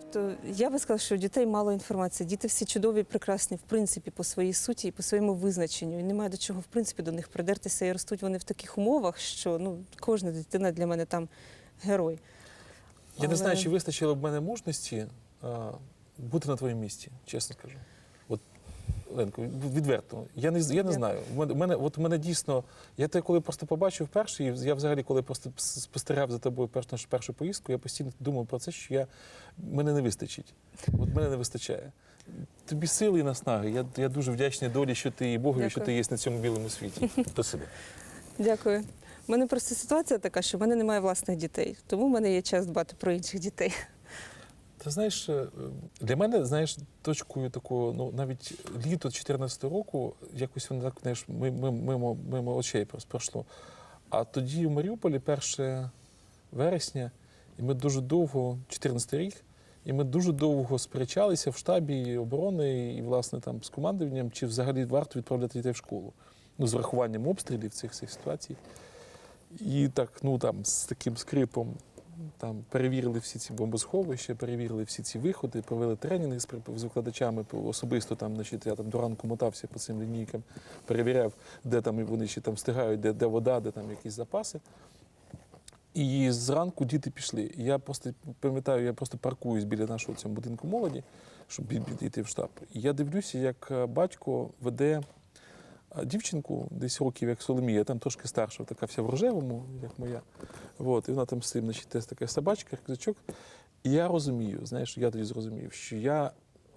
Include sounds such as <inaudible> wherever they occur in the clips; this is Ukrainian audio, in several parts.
Тобто я би сказала, що у дітей мало інформації. Діти всі чудові, і прекрасні, в принципі, по своїй суті і по своєму визначенню. І немає до чого, в принципі, до них придертися. І ростуть вони в таких умовах, що ну, кожна дитина для мене там герой. Я не знаю, чи вистачило б мене мужності а, бути на твоєму місці, чесно скажу. Ленко, відверто. Я не, я не знаю. У мене, от у мене дійсно. Я те, коли просто побачив вперше, і я взагалі, коли просто спостерігав за тобою першу нашу першу поїздку, я постійно думав про це, що я, мене не вистачить. От мене не вистачає. Тобі сили і наснаги. Я, я дуже вдячний долі, що ти і Богові, що ти є на цьому білому світі. Спасибі. Дякую. У мене просто ситуація така, що в мене немає власних дітей, тому в мене є час дбати про інших дітей. Ти знаєш, е, для мене, знаєш, точкою такого, ну навіть літо 2014 року, якось воно так знаєш, ми- ми- мимо, мимо очей просто пройшло. А тоді в Маріуполі 1 вересня, і ми дуже довго, 14 рік, і ми дуже довго сперечалися в штабі оборони і, власне, там з командуванням, чи взагалі варто відправляти дітей в школу. Ну, з врахуванням обстрілів цих всіх ситуацій. І так, ну там з таким скрипом там перевірили всі ці бомбосховища, перевірили всі ці виходи, провели тренінги з, з викладачами особисто. Там, значить, я там до ранку мотався по цим лінійкам, перевіряв, де там вони ще там встигають, де, де вода, де там якісь запаси. І зранку діти пішли. Я просто пам'ятаю, я просто паркуюсь біля нашого цього будинку молоді, щоб йти в штаб. І я дивлюся, як е, батько веде дівчинку, десь років, як Соломія, там трошки старша, така вся в рожевому, як моя. От, і вона там цим, значить, теж така собачка, рюкзачок. І я розумію, знаєш, я тоді зрозумів, що я,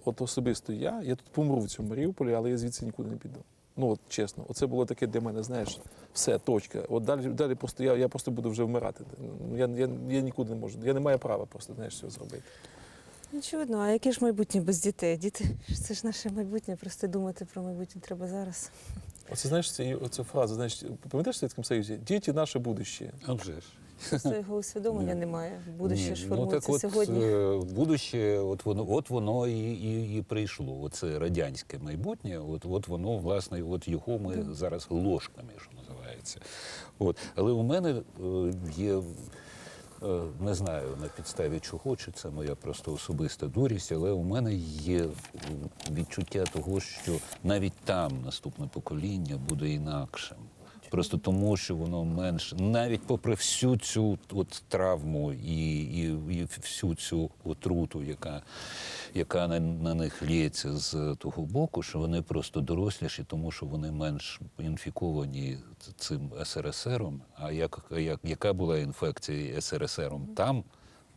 от особисто я, я тут помру в цьому Маріуполі, але я звідси нікуди не піду. Ну, от чесно, оце було таке для мене, знаєш, все, точка. От далі, далі просто я, я просто буду вже вмирати. Ну, Я, я, я нікуди не можу. Я не маю права просто, знаєш, цього зробити. Очевидно, а яке ж майбутнє без дітей? Діти це ж наше майбутнє, просто думати про майбутнє треба зараз. Оце знаєш, це, оця фраза, знаєш, пам'ятаєш в Совєтському Союзі? Діти наше будущее. А вже ж. Просто його усвідомлення Ні. немає. Будуще Ні, ж ну, формується так от, сьогодні. е, Будуще, от воно, от воно і, і, і прийшло. Оце радянське майбутнє, от, от воно, власне, от його ми зараз ложками, що називається. От. Але у мене е, є. Е, Не знаю на підставі чого, чи це моя просто особиста дурість, але у мене є відчуття того, що навіть там наступне покоління буде інакшим. Просто тому, що воно менше, навіть попри всю цю от травму і, і, і всю цю отруту, яка, яка на, на них лється з того боку, що вони просто доросліші, тому що вони менш інфіковані цим СРСРом. А як, як, яка була інфекція СРСРом там?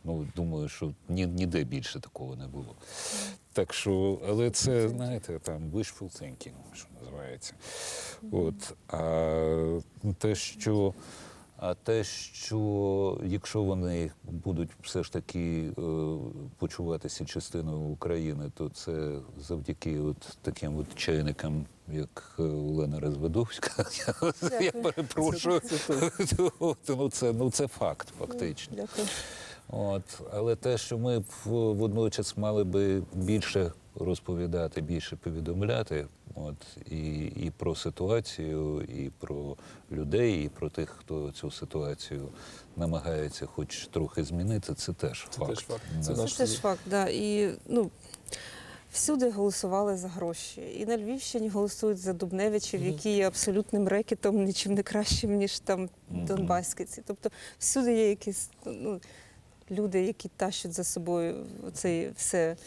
Ну, думаю, що ні, ніде більше такого не було. Так що, але це, знаєте, там wishful thinking, що називається. От, а те, що, а те, що якщо вони будуть все ж таки е, почуватися частиною України, то це завдяки от таким от чайникам, як е, Олена Розведовська. <laughs> Я, я перепрошую. <laughs> От, ну, це, ну, це факт, фактично. Дякую. От, але те, що ми б водночас мали би більше розповідати, більше повідомляти, от, і, і про ситуацію, і про людей, і про тих, хто цю ситуацію намагається хоч трохи змінити, це теж Це факт. теж факт. Да. Це Це теж факт, да. І ну, всюди голосували за гроші. І на Львівщині голосують за Дубневичів, які є абсолютним рекетом, нічим не кращим, ніж там Мгм. Донбаськиці. Тобто всюди є якісь ну, люди, які тащать за собою це все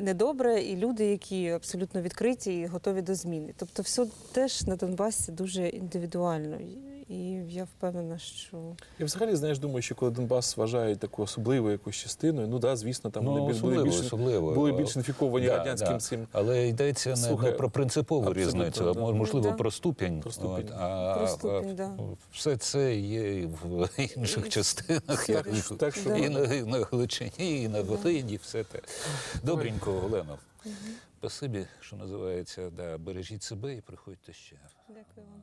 недобре, і люди, які абсолютно відкриті і готові до зміни. Тобто, все теж на Донбасі дуже індивідуально. І я впевнена, що Я взагалі, знаєш, думаю, що коли Донбас вважають таку особливою якоюсь частиною, ну да, звісно, там Ну, вони більш- були більш, особливо. були більш інфіковані Да, радянським да. цим. Але йдеться не, Слухай, не про принципову абсолютно, різницю, а да. можливо Да. про ступінь. Про ступінь. От, а, Про ступінь, а, да. Все це є і в <laughs> інших І частинах. як- Так що- і, на, і на Галичині, і на Волині, все те. Добренько, Олено. Спасибі, що називається, да, бережіть себе і приходьте ще. дякую вам.